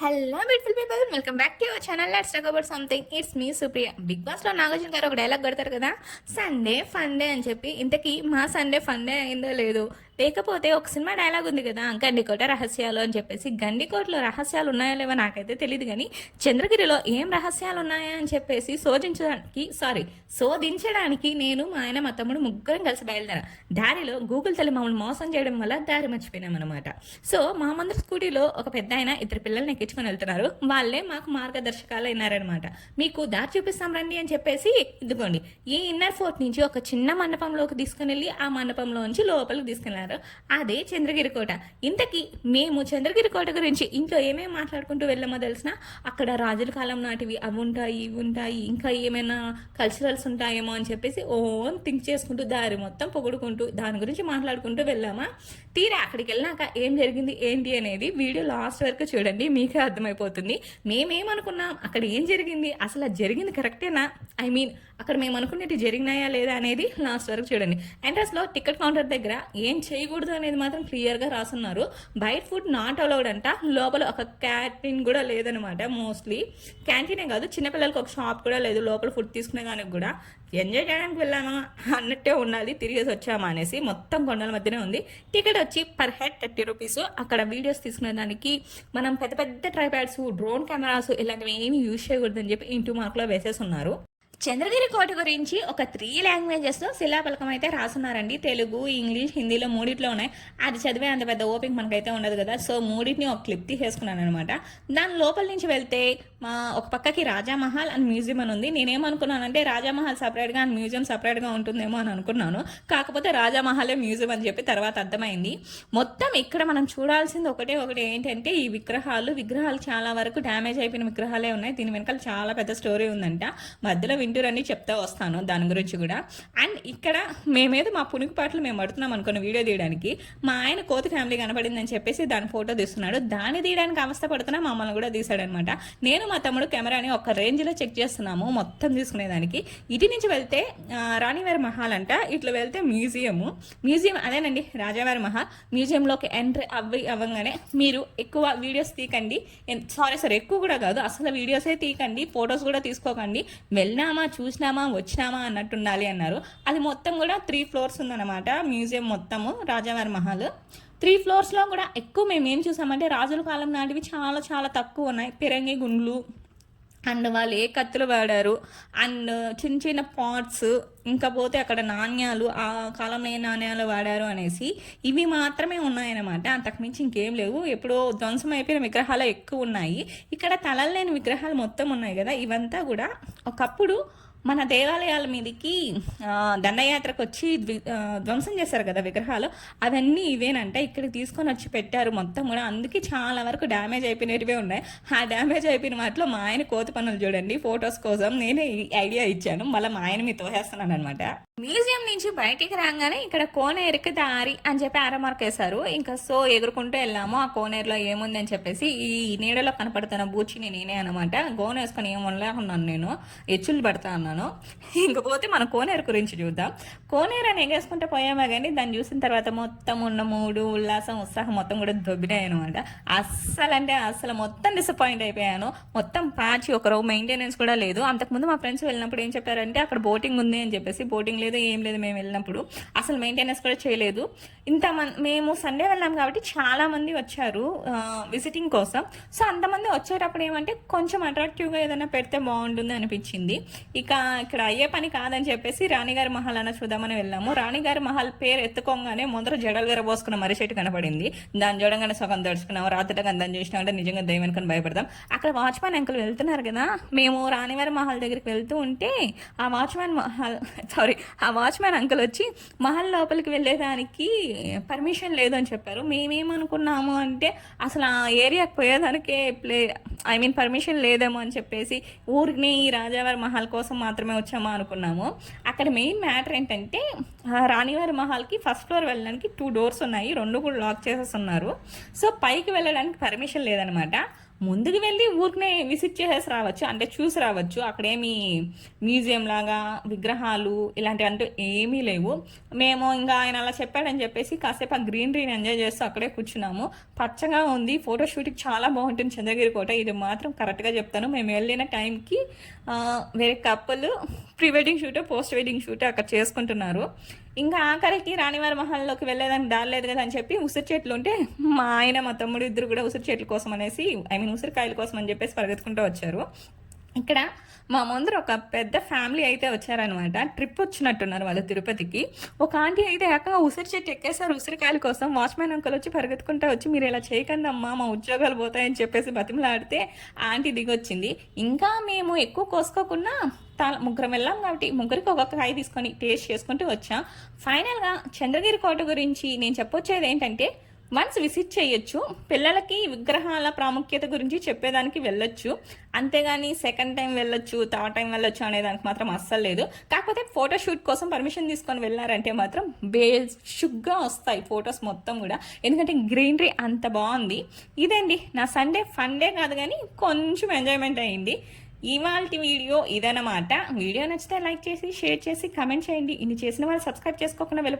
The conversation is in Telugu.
Hello beautiful people welcome back to your channel let's talk about something it's me Supriya big బాస్లో నాగార్జున గారు ఒక డైలాగ్ కొడతారు కదా? సండే ఫండే అని చెప్పి ఇంతకీ మా సండే ఫండే అయిందో లేదు? లేకపోతే ఒక సినిమా డైలాగ్ ఉంది కదా గండికోట రహస్యాలు అని చెప్పేసి గండికోటలో రహస్యాలు ఉన్నాయో లేవో నాకైతే తెలియదు కానీ చంద్రగిరిలో ఏం రహస్యాలు ఉన్నాయా అని చెప్పేసి శోధించడానికి సారీ శోధించడానికి నేను మా ఆయన మా తమ్ముడు ముగ్గురం కలిసి బయలుదేరా. దారిలో గూగుల్ తల్లి మమ్మల్ని మోసం చేయడం వల్ల దారి మర్చిపోయినాం అనమాట సో మా ముందర స్కూటీలో ఒక పెద్ద ఆయన ఇద్దరు పిల్లల్ని ఎక్కించుకొని వెళ్తున్నారు. వాళ్ళే మాకు మార్గదర్శకాలు అయినారనమాట మీకు దారి చూపిస్తాం రండి అని చెప్పేసి ఇదిగోండి ఈ ఇన్నర్ ఫోర్ట్ నుంచి ఒక చిన్న మండపంలోకి తీసుకుని వెళ్ళి ఆ మండపంలో నుంచి లోపలికి తీసుకెళ్ళారు అదే చంద్రగిరి కోట. ఇంతకీ మేము చంద్రగిరి కోట గురించి ఇంట్లో ఏమేమి మాట్లాడుకుంటూ వెళ్ళామో తెలిసిన అక్కడ రాజుల కాలం నాటివి అవి ఉంటాయి ఇవి ఉంటాయి ఇంకా ఏమైనా కల్చరల్స్ ఉంటాయేమో అని చెప్పేసి ఓన్ థింక్ చేసుకుంటూ దారి మొత్తం పొగుడుకుంటూ దాని గురించి మాట్లాడుకుంటూ వెళ్ళామా? తీరా అక్కడికి వెళ్ళాక ఏం జరిగింది ఏంటి అనేది వీడియో లాస్ట్ వరకు చూడండి మీకే అర్థమైపోతుంది. మేమేమనుకున్నాం అక్కడ ఏం జరిగింది అసలు అది జరిగింది కరెక్టేనా ఐ మీన్ అక్కడ మేము అనుకున్నట్టు జరిగినాయా లేదా అనేది లాస్ట్ వరకు చూడండి. ఎంట్రన్స్లో టికెట్ కౌంటర్ దగ్గర ఏం చేయకూడదు అనేది మాత్రం క్లియర్గా రాసున్నారు. బయట ఫుడ్ నాట్ అలౌడ్ అంట. లోపల ఒక క్యాంటీన్ కూడా లేదనమాట మోస్ట్లీ క్యాంటీనే కాదు చిన్నపిల్లలకి ఒక షాప్ కూడా లేదు. లోపల ఫుడ్ తీసుకునే దానికి కూడా. ఎంజాయ్ చేయడానికి వెళ్ళామా? అన్నట్టే ఉండాలి. తిరిగేసి వచ్చామా అనేసి మొత్తం కొండల మధ్యనే ఉంది. టికెట్ వచ్చి పర్ హెడ్ థర్టీ రూపీస్ అక్కడ వీడియోస్ తీసుకునే దానికి మనం పెద్ద పెద్ద ట్రైప్యాడ్స్ డ్రోన్ కెమెరాస్ ఇలాంటివి ఏమి యూజ్ చేయకూడదని చెప్పి ఇంటూ మార్క్లో వేసేసి ఉన్నారు చంద్రగిరి కోట గురించి ఒక త్రీ లాంగ్వేజెస్లో శిలాపలకం అయితే రాసున్నారండి తెలుగు ఇంగ్లీష్ హిందీలో మూడిట్లో ఉన్నాయి. అది చదివే అంత పెద్ద ఓపిక మనకైతే ఉండదు కదా. సో మూడింటిని ఒక క్లిప్ తీసేసుకున్నాను అనమాట దాని లోపల నుంచి వెళ్తే మా ఒక పక్కకి రాజామహల్ అండ్ మ్యూజియం అని ఉంది. నేనేమనుకున్నానంటే రాజామహల్ సపరేట్గా అండ్ మ్యూజియం సపరేట్గా ఉంటుందేమో అని అనుకున్నాను. కాకపోతే రాజామహలే మ్యూజియం అని చెప్పి తర్వాత అర్థమైంది. మొత్తం ఇక్కడ మనం చూడాల్సింది ఒకటే ఒకటి ఏంటంటే ఈ విగ్రహాలు. విగ్రహాలు చాలా వరకు డ్యామేజ్ అయిపోయిన విగ్రహాలే ఉన్నాయి. దీని వెనకాల చాలా పెద్ద స్టోరీ ఉందంట. మధ్యలో వింటూరని చెప్తా వస్తాను దాని గురించి కూడా. అండ్ ఇక్కడ మేమేదో మా పునుగు పాటలు మేము పడుతున్నాం అనుకున్న వీడియో తీయడానికి మా ఆయన కోతి ఫ్యామిలీ కనపడిందని చెప్పేసి దాని ఫోటో తీస్తున్నాడు. దాన్ని తీయడానికి అవస్థ పడుతున్నా మమ్మల్ని కూడా తీశాడనమాట. నేను మా తమ్ముడు కెమెరాని ఒక రేంజ్లో చెక్ చేస్తున్నాము మొత్తం తీసుకునేదానికి. ఇటు నుంచి వెళ్తే రాణివారి మహల్ అంట. ఇట్లా వెళ్తే మ్యూజియము. మ్యూజియం అదేనండి రాజావారి మహల్. మ్యూజియంలోకి ఎంట్రీ అవ్వి అవ్వగానే మీరు ఎక్కువ వీడియోస్ తీకండి సారీ సార్ ఎక్కువ కూడా కాదు. అసలు వీడియోసే తీకండి ఫొటోస్ కూడా తీసుకోకండి. వెళ్ళినామా చూసినామా వచ్చినామా అన్నట్టు ఉండాలి అన్నారు. అది మొత్తం కూడా త్రీ ఫ్లోర్స్ ఉందన్నమాట మ్యూజియం మొత్తము రాజావారి మహల్. త్రీ ఫ్లోర్స్లో కూడా ఎక్కువ మేము ఏం చూసామంటే రాజుల కాలం నాటివి చాలా చాలా తక్కువ ఉన్నాయి. పిరంగి గుండ్లు అండ్ వాళ్ళు ఏ కత్తులు వాడారు అండ్ చిన్న చిన్న పాట్స్ ఇంకా పోతే అక్కడ నాణ్యాలు ఆ కాలంలో ఏ నాణ్యాలు వాడారు అనేసి ఇవి మాత్రమే ఉన్నాయన్నమాట. అంతకుమించి ఇంకేం లేవు. ఎప్పుడో ధ్వంసం అయిపోయిన విగ్రహాలు ఎక్కువ ఉన్నాయి. ఇక్కడ తలలు లేని విగ్రహాలు మొత్తం ఉన్నాయి కదా. ఇవంతా కూడా ఒకప్పుడు మన దేవాలయాల మీదకి దండయాత్రకు వచ్చి ధ్వంసం చేశారు కదా విగ్రహాలు అవన్నీ ఇవేనంట. ఇక్కడికి తీసుకొని వచ్చి పెట్టారు మొత్తం కూడా. అందుకే చాలా వరకు డ్యామేజ్ అయిపోయినవే ఉన్నాయి. ఆ డ్యామేజ్ అయిపోయిన వాటిలో మా ఆయన కోతి పనులు చూడండి ఫొటోస్ కోసం నేనే ఐడియా ఇచ్చాను. మళ్ళీ మా ఆయన మీ తోసేస్తున్నాను అనమాట మ్యూజియం నుంచి బయటికి రాగానే ఇక్కడ కోనేరుకి దారి అని చెప్పి ఆరమార్క్ వేశారు ఇంకా సో ఎగురుకుంటూ వెళ్ళాము. ఆ కోనేరులో ఏముంది అని చెప్పేసి ఈ నీడలో కనపడుతున్న బూచిని నేనే అనమాట గోన వేసుకొని ఏం ఉన్నాను నేను. ఎచ్చులు పడతా అన్నాను. ఇంకపోతే మన కోనేరు గురించి చూద్దాం. కోనేరు అని ఎగేసుకుంటే పోయామా కానీ దాన్ని చూసిన తర్వాత మొత్తం ఉన్న మూడు ఉల్లాసం ఉత్సాహం మొత్తం కూడా దొబ్బినాయి అనమాట అస్సలు అంటే అస్సలు మొత్తం డిసప్పాయింట్ అయిపోయాను. మొత్తం పాచి ఒక రోజు మెయింటెనెన్స్ కూడా లేదు. అంతకుముందు మా ఫ్రెండ్స్ వెళ్ళినప్పుడు ఏం చెప్పారంటే అక్కడ బోటింగ్ ఉంది అని చెప్పేసి బోటింగ్ లేదు ఏం లేదు మేము వెళ్ళినప్పుడు అసలు మెయింటెనెన్స్ కూడా చేయలేదు. ఇంత మేము సండే వెళ్ళాం కాబట్టి చాలామంది వచ్చారు విజిటింగ్ కోసం. సో అంతమంది వచ్చేటప్పుడు ఏమంటే కొంచెం అట్రాక్టివ్గా ఏదైనా పెడితే బాగుంటుంది అనిపించింది. ఇక ఇక్కడ అయ్యే పని కాదని చెప్పేసి రాణిగారి మహల్ అన్న చూద్దామని వెళ్ళాము. రాణిగారి మహల్ పేరు ఎత్తుకోగానే ముందర జడలు విరబోసుకున్న మర్రి చెట్టు కనపడింది. దాన్ని చూడంగానే సగం దడుచుకున్నాం రాత్రి దాన్ని చూసినామంటే నిజంగా దైవానికి కని భయపడతాం. అక్కడ వాచ్మెన్ అంకుల్ వెళ్తున్నారు కదా మేము రాణివారి మహల్ దగ్గరికి వెళ్తూ ఉంటే ఆ వాచ్మెన్ మహల్ సారీ ఆ వాచ్మెన్ అంకుల్ వచ్చి మహల్ లోపలికి వెళ్ళేదానికి పర్మిషన్ లేదు అని చెప్పారు. మేమేమనుకున్నాము అంటే అసలు ఆ ఏరియాకి పోయేదానికే ప్లే ఐ మీన్ పర్మిషన్ లేదేమో అని చెప్పేసి ఊరికి ఈ రాజావారి మహల్ కోసం మాత్రమే వచ్చామా అనుకున్నాము. అక్కడ మెయిన్ మ్యాటర్ ఏంటంటే రాణివారి మహల్కి ఫస్ట్ ఫ్లోర్ వెళ్ళడానికి టూ డోర్స్ ఉన్నాయి. రెండు కూడా లాక్ చేసేస్తున్నారు సో పైకి వెళ్ళడానికి పర్మిషన్ లేదనమాట. ముందుకు వెళ్ళి ఊరికనే విజిట్ చేసేసి రావచ్చు. అంటే చూసి రావచ్చు. అక్కడేమి మ్యూజియం లాగా విగ్రహాలు ఇలాంటివి అంటూ ఏమీ లేవు. మేము ఇంకా ఆయన అలా చెప్పాడని చెప్పేసి కాసేపు ఆ గ్రీనరీని ఎంజాయ్ చేస్తూ అక్కడే కూర్చున్నాము. పచ్చగా ఉంది. ఫోటో షూట్కి చాలా బాగుంటుంది చంద్రగిరి కోట. ఇది మాత్రం కరెక్ట్గా చెప్తాను. మేము వెళ్ళిన టైంకి వేరే కప్పులు pre wedding shoot post wedding shoot అక్కడ చేసుకుంటున్నారు. ఇంకా ఆఖరికి రాణివారి మహల్లోకి వెళ్ళేదానికి దారి లేదు కదా అని చెప్పి ఉసిరి చెట్లు ఉంటే మా ఆయన మా తమ్ముడు ఇద్దరు కూడా ఉసిరి చెట్ల కోసం అనేసి ఐ మీన్ ఉసిరికాయల కోసం అని చెప్పేసి పరిగెత్తుకుంటూ వచ్చారు. ఇక్కడ మా ముందర ఒక పెద్ద ఫ్యామిలీ అయితే వచ్చారనమాట ట్రిప్ వచ్చినట్టున్నారు వాళ్ళు తిరుపతికి. ఒక ఆంటీ అయితే ఏకంగా ఉసిరి చెట్టు ఎక్కేసారు ఉసిరికాయల కోసం. వాచ్మెన్ అంకుల్ వచ్చి పరిగెత్తుకుంటూ వచ్చి మీరు ఇలా చేయకండి అమ్మా మా ఉద్యోగాలు పోతాయని చెప్పేసి బతిమలాడితే ఆంటీ దిగొచ్చింది. ఇంకా మేము ఎక్కువ కోసుకోకుండా తా ముగ్గురం వెళ్ళాం కాబట్టి ముగ్గురికి ఒక్కొక్క కాయ తీసుకొని టేస్ట్ చేసుకుంటూ వచ్చాం. ఫైనల్గా చంద్రగిరి కోట గురించి నేను చెప్పొచ్చేది ఏంటంటే వన్స్ విజిట్ చేయొచ్చు. పిల్లలకి విగ్రహాల ప్రాముఖ్యత గురించి చెప్పేదానికి వెళ్ళొచ్చు. అంతేగాని సెకండ్ టైం వెళ్ళొచ్చు థర్డ్ టైం వెళ్ళొచ్చు అనేదానికి మాత్రం అస్సలు లేదు. కాకపోతే ఫోటోషూట్ కోసం పర్మిషన్ తీసుకొని వెళ్ళారంటే మాత్రం బేషుగ్గా వస్తాయి ఫొటోస్ మొత్తం కూడా. ఎందుకంటే గ్రీనరీ అంత బాగుంది. ఇదండి నా సండే ఫన్ డే కాదు కానీ కొంచెం ఎంజాయ్మెంట్ అయింది. ఇవాళ వీడియో ఇదన్నమాట. వీడియో నచ్చితే లైక్ చేసి షేర్ చేసి కమెంట్ చేయండి. ఇన్ని చేసిన వాళ్ళు సబ్స్క్రైబ్ చేసుకోకుండా వెళ్ళిపోతుంది